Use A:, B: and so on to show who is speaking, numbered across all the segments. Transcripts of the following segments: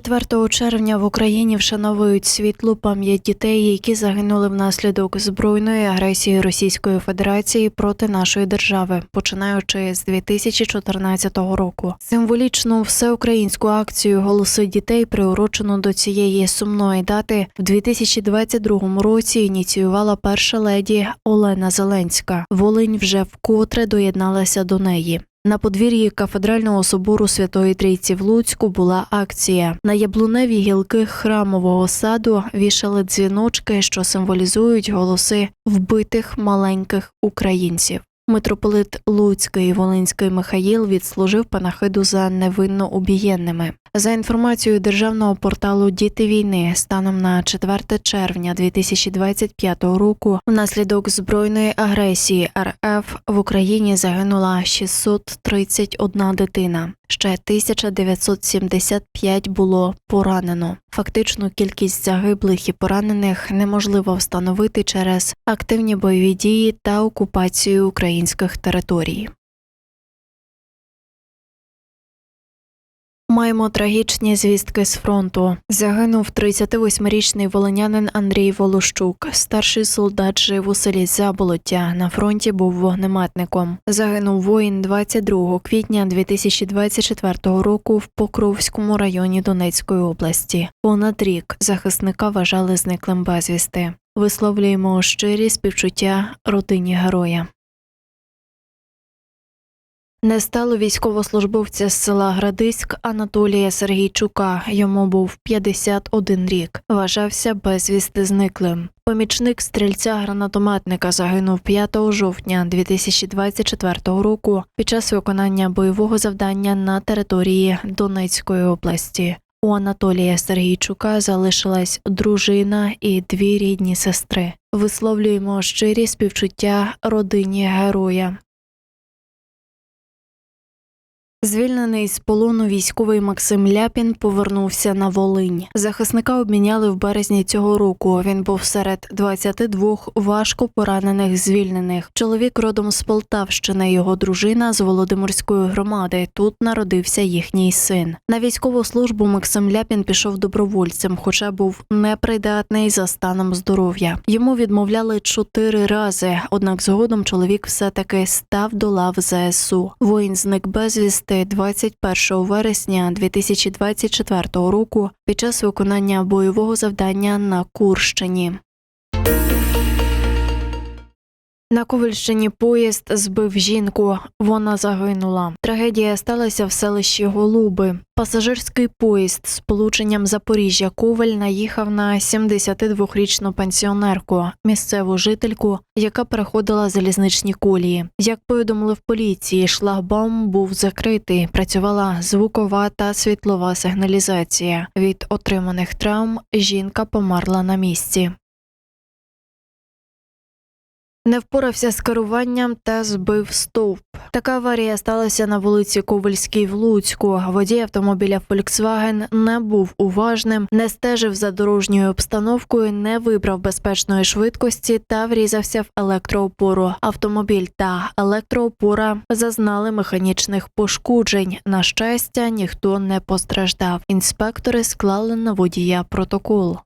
A: 4 червня в Україні вшановують світлу пам'ять дітей, які загинули внаслідок збройної агресії Російської Федерації проти нашої держави, починаючи з 2014 року. Символічну всеукраїнську акцію Голоси дітей приурочено до цієї сумної дати в 2022 році. Ініціювала перша леді Олена Зеленська. Волинь вже вкотре доєдналася до неї. На подвір'ї кафедрального собору Святої Трійці в Луцьку була акція. На яблуневі гілки храмового саду вішали дзвіночки, що символізують голоси вбитих маленьких українців. Митрополит Луцький і Волинський Михаїл відслужив панахиду за невинно убієнними. За інформацією державного порталу Діти війни станом на 4 червня 2025 року, внаслідок збройної агресії РФ в Україні загинула 631 дитина. Ще 1975 було поранено. Фактичну кількість загиблих і поранених неможливо встановити через активні бойові дії та окупацію українських територій. Маємо трагічні звістки з фронту. Загинув 38-річний волинянин Андрій Волощук. Старший солдат жив у селі Заболоття. На фронті був вогнеметником. Загинув воїн 22 квітня 2024 року в Покровському районі Донецької області. Понад рік захисника вважали зниклим безвісти. Висловлюємо щирі співчуття родині героя. Не стало військовослужбовця з села Градиськ Анатолія Сергійчука. Йому був 51 рік. Вважався безвісти зниклим. Помічник стрільця-гранатометника загинув 5 жовтня 2024 року під час виконання бойового завдання на території Донецької області. У Анатолія Сергійчука залишилась дружина і дві рідні сестри. Висловлюємо щирі співчуття родині героя. Звільнений з полону військовий Максим Ляпін повернувся на Волинь. Захисника обміняли в березні цього року. Він був серед 22 важко поранених звільнених. Чоловік родом з Полтавщини, його дружина з Володимирської громади. Тут народився їхній син. На військову службу Максим Ляпін пішов добровольцем, хоча був непридатний за станом здоров'я. Йому відмовляли чотири рази. Однак згодом чоловік все таки став до лав ЗСУ. Воїн зник безвісти 21 вересня 2024 року під час виконання бойового завдання на Курщині. На Ковальщині поїзд збив жінку. Вона загинула. Трагедія сталася в селищі Голуби. Пасажирський поїзд з полученням Запоріжжя Коваль наїхав на 72-річну пенсіонерку, місцеву жительку, яка переходила залізничні колії. Як повідомили в поліції, шлагбаум був закритий. Працювала звукова та світлова сигналізація. Від отриманих травм жінка померла на місці. Не впорався з керуванням та збив стовп. Така аварія сталася на вулиці Ковальській в Луцьку. Водій автомобіля Volkswagen не був уважним, не стежив за дорожньою обстановкою, не вибрав безпечної швидкості та врізався в електроопору. Автомобіль та електроопора зазнали механічних пошкоджень. На щастя, ніхто не постраждав. Інспектори склали на водія протокол.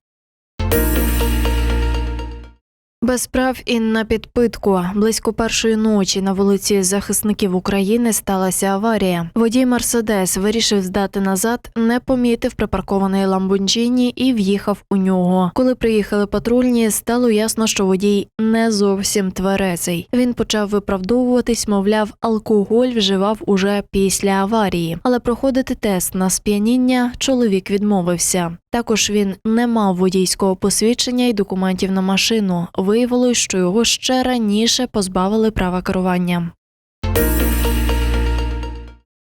A: Без прав і на підпитку близько першої ночі на вулиці захисників України сталася аварія. Водій Мерседес вирішив здати назад, не помітив припаркований ламбонджіні і в'їхав у нього. Коли приїхали патрульні, стало ясно, що водій не зовсім тверезий. Він почав виправдовуватись, мовляв, алкоголь вживав уже після аварії, але проходити тест на сп'яніння чоловік відмовився. Також він не мав водійського посвідчення і документів на машину. Виявилось, що його ще раніше позбавили права керування.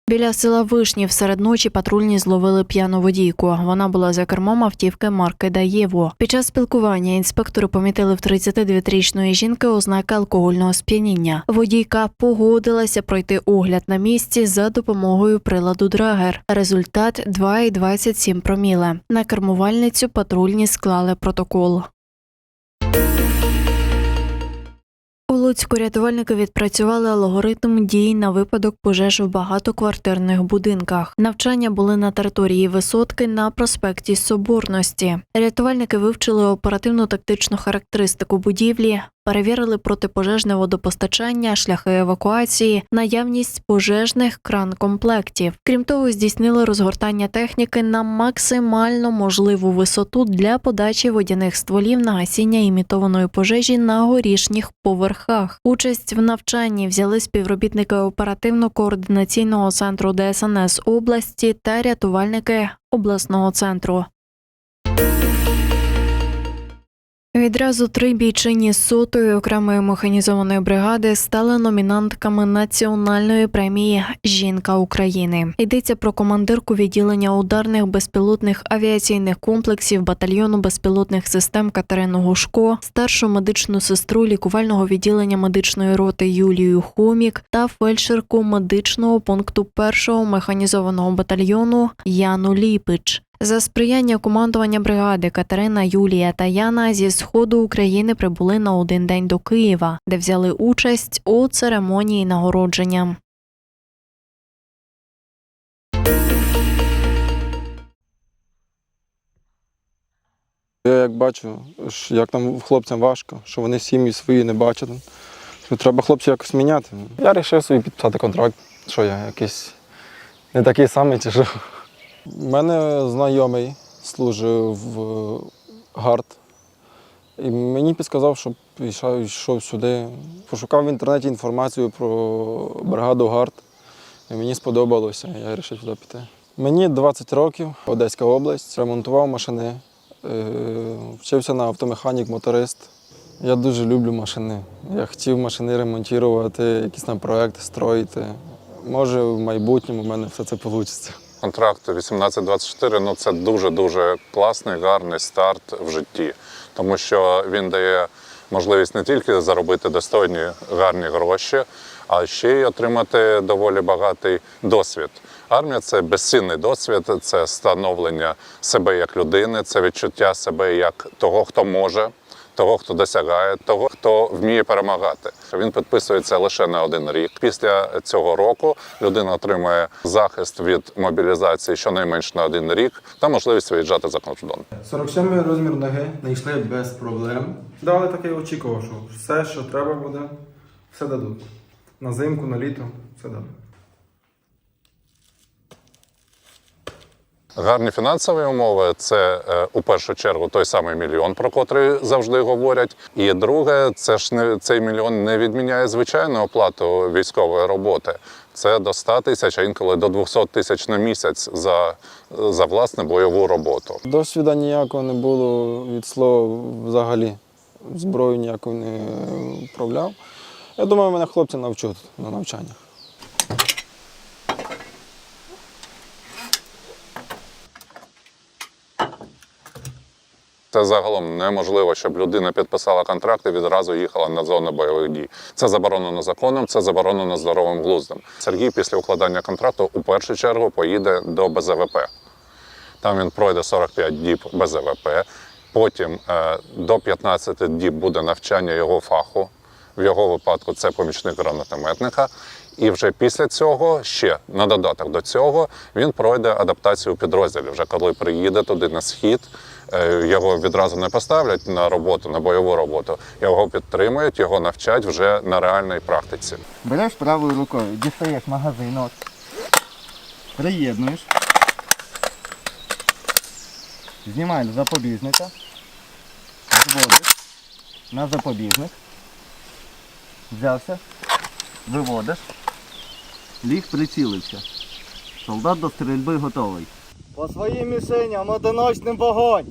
A: Біля села Вишнів серед ночі патрульні зловили п'яну водійку. Вона була за кермом автівки марки Даєво. Під час спілкування інспектори помітили в 39-річної жінки ознаки алкогольного сп'яніння. Водійка погодилася пройти огляд на місці за допомогою приладу Драгер. Результат 2,27 проміле. На кермувальницю патрульні склали протокол. Луцьку рятувальники відпрацювали алгоритм дій на випадок пожеж в багатоквартирних будинках. Навчання були на території висотки на проспекті Соборності. Рятувальники вивчили оперативно-тактичну характеристику будівлі, перевірили протипожежне водопостачання, шляхи евакуації, наявність пожежних кран-комплектів. Крім того, здійснили розгортання техніки на максимально можливу висоту для подачі водяних стволів на гасіння імітованої пожежі на горішніх поверхах. Участь в навчанні взяли співробітники оперативно-координаційного центру ДСНС області та рятувальники обласного центру. Відразу три бійчині з сотої окремої механізованої бригади стали номінантками національної премії Жінка України. Йдеться про командирку відділення ударних безпілотних авіаційних комплексів батальйону безпілотних систем Катерину Гушко, старшу медичну сестру лікувального відділення медичної роти Юлію Хомік та фельдшерку медичного пункту першого механізованого батальйону Яну Ліпич. За сприяння командування бригади Катерина, Юлія та Яна зі сходу України прибули на один день до Києва, де взяли участь у церемонії нагородження.
B: Я як бачу, як там хлопцям важко, що вони сім'ї свої не бачать. Треба хлопців якось міняти. Я вирішив собі підписати контракт. Що я якийсь не такий самий чи що. У мене знайомий служив в ГАРД. І мені підказав, щоб йшов, сюди. Пошукав в інтернеті інформацію про бригаду ГАРД. І мені сподобалося, я вирішив туди піти. Мені 20 років, Одеська область, ремонтував машини, е, вчився на автомеханік, моторист. Я дуже люблю машини. Я хотів машини ремонтувати, якісь там проекти строїти. Може, в майбутньому в мене все це вийде.
C: Контракт 18-24 ну це дуже-дуже класний, гарний старт в житті, тому що він дає можливість не тільки заробити достойні гарні гроші, а ще й отримати доволі багатий досвід. Армія це безцінний досвід, це становлення себе як людини, це відчуття себе як того, хто може. Того, хто досягає, того, хто вміє перемагати. Він підписується лише на один рік. Після цього року людина отримує захист від мобілізації щонайменш на один рік та можливість виїжджати за кордон.
D: 47 розмір ноги знайшли без проблем. Дали таке очікував, що все, що треба буде, все дадуть. На зимку, на літо, все дали.
C: Гарні фінансові умови це е, у першу чергу той самий мільйон, про котрий завжди говорять. І друге, це ж не цей мільйон не відміняє звичайну оплату військової роботи. Це до 100 тисяч, а інколи до 200 тисяч на місяць за, за власне бойову роботу.
B: Досвіда ніякого не було від слова взагалі. Зброю ніякою не вправляв. Я думаю, мене хлопці навчуть на навчаннях.
C: Це загалом неможливо, щоб людина підписала контракт і відразу їхала на зону бойових дій. Це заборонено законом, це заборонено здоровим глуздом. Сергій після укладання контракту у першу чергу поїде до БЗВП. Там він пройде 45 діб БЗВП. Потім е, до 15 діб буде навчання його фаху. В його випадку це помічник гранатометника. І вже після цього, ще на додаток до цього, він пройде адаптацію у підрозділі. Вже коли приїде туди на схід, його відразу не поставлять на роботу, на бойову роботу. Його підтримують, його навчать вже на реальній практиці.
E: Береш правою рукою, дістаєш магазин, от, приєднуєш, знімаєш запобіжника, зводиш на запобіжник, взявся, виводиш, ліг прицілився. Солдат до стрільби готовий. По своїм мішеням одиночним вогонь!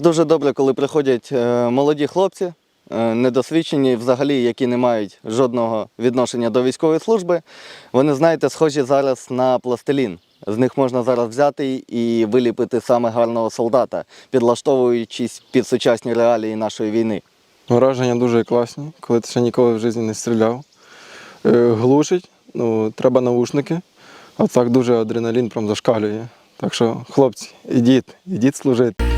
E: Дуже добре, коли приходять е, молоді хлопці, е, недосвідчені, взагалі, які не мають жодного відношення до військової служби. Вони, знаєте, схожі зараз на пластилін. З них можна зараз взяти і виліпити саме гарного солдата, підлаштовуючись під сучасні реалії нашої війни.
B: Враження дуже класні, коли ти ще ніколи в житті не стріляв. Е, Глушить, ну, треба наушники, А так дуже адреналін прям зашкалює. Так що, хлопці, ідіть, ідіть служити.